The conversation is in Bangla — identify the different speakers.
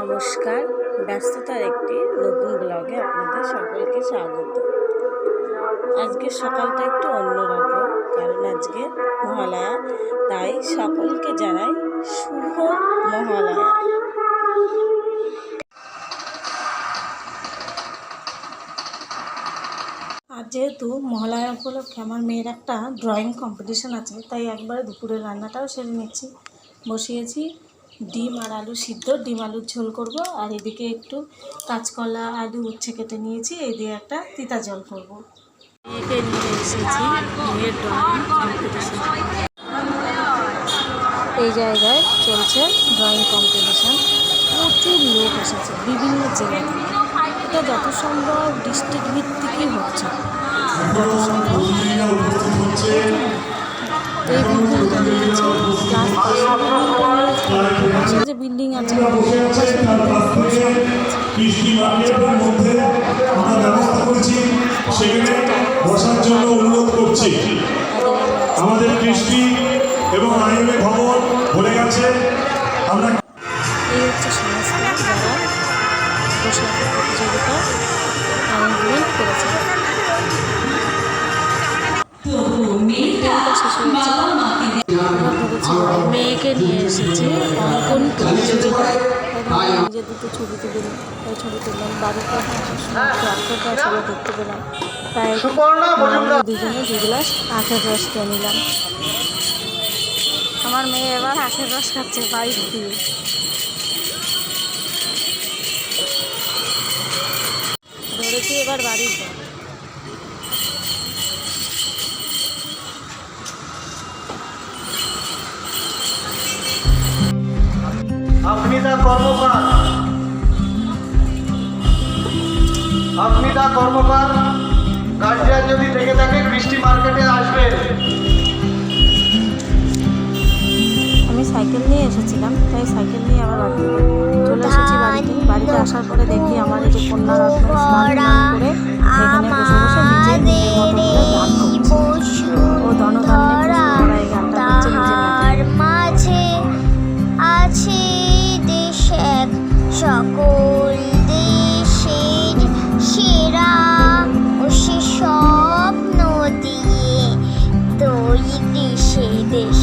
Speaker 1: নমস্কার। ব্যস্ততার একটি নতুন ব্লগে আপনাদের সকলকে স্বাগত। আজকে সকালটা একটু অন্যরকম, কারণ আজকে মহালয়া, তাই সকলকে জানাই শুভ মহালয়া। আর যেহেতু মহালয়া উপলক্ষে আমার মেয়ের একটা ড্রয়িং কম্পিটিশন আছে, তাই একবারে দুপুরের রান্নাটাও সেরে নিচ্ছি। বসিয়েছি ডিম আর আলু সিদ্ধ ডিম আলুর ঝোল করব। আর এদিকে একটু কাঁচকলা আলু উচ্ছে কেটে নিয়েছি এই দিয়ে একটা তিতা জল করব। মেয়েকে নিয়ে এসেছি মেয়ের ড্রয়িং কম্পিটিশন এই জায়গায় চলছে ড্রয়িং কম্পিটিশন প্রচুর লোক এসেছে বিভিন্ন জেলা থেকে এটা যত সম্ভব ডিস্ট্রিক্ট ভিত্তিকই হচ্ছে। যত সম্ভব। এই ক্লাস পাশে যে বিল্ডিং আছে
Speaker 2: কৃষ্টি মার্কেটের মধ্যে আমরা ব্যবস্থা করেছি সেখানে বসার জন্য অনুরোধ করছি আমাদের কৃষ্টি এবং আইএমএ ভবন ভরে গেছে আমরা
Speaker 1: এই হচ্ছে সংস্থা যারা পোশাকের প্রতিযোগিতা অ্যারেঞ্জমেন্ট করেছে প্রতিযোগিতা মেয়েকে নিয়ে এসেছি অঙ্কন প্রতিযোগিতা নিজে দুটো ছবি তুলে তাই ছবি তুললাম বাড়িতে আসার সময় ট্রাক্টরটা দেখতে পেলাম। তাই দুজনে দু গ্লাস আখের রস খেয়ে নিলাম। আমার মেয়ে এবার আখের রস খাচ্ছে বাইক দিয়ে ধরেছি এবার বাড়ির
Speaker 3: দা কর্মকার, আপনি কর্মকার গার্জিয়ান যদি থেকে থাকে বৃষ্টি মার্কেটে আসবেন
Speaker 1: আমি সাইকেল নিয়ে এসেছিলাম, তাই সাইকেল নিয়ে আমার বাড়িতে চলে এসেছি বাড়িতে। বাড়িতে আসার পরে দেখি আমার এই যে কন্যা রত্ন স্নান করে এখানে সকল দেশের সেরা ও সে স্বপ্ন
Speaker 4: দিয়ে তৈরি কৃষি দেশ।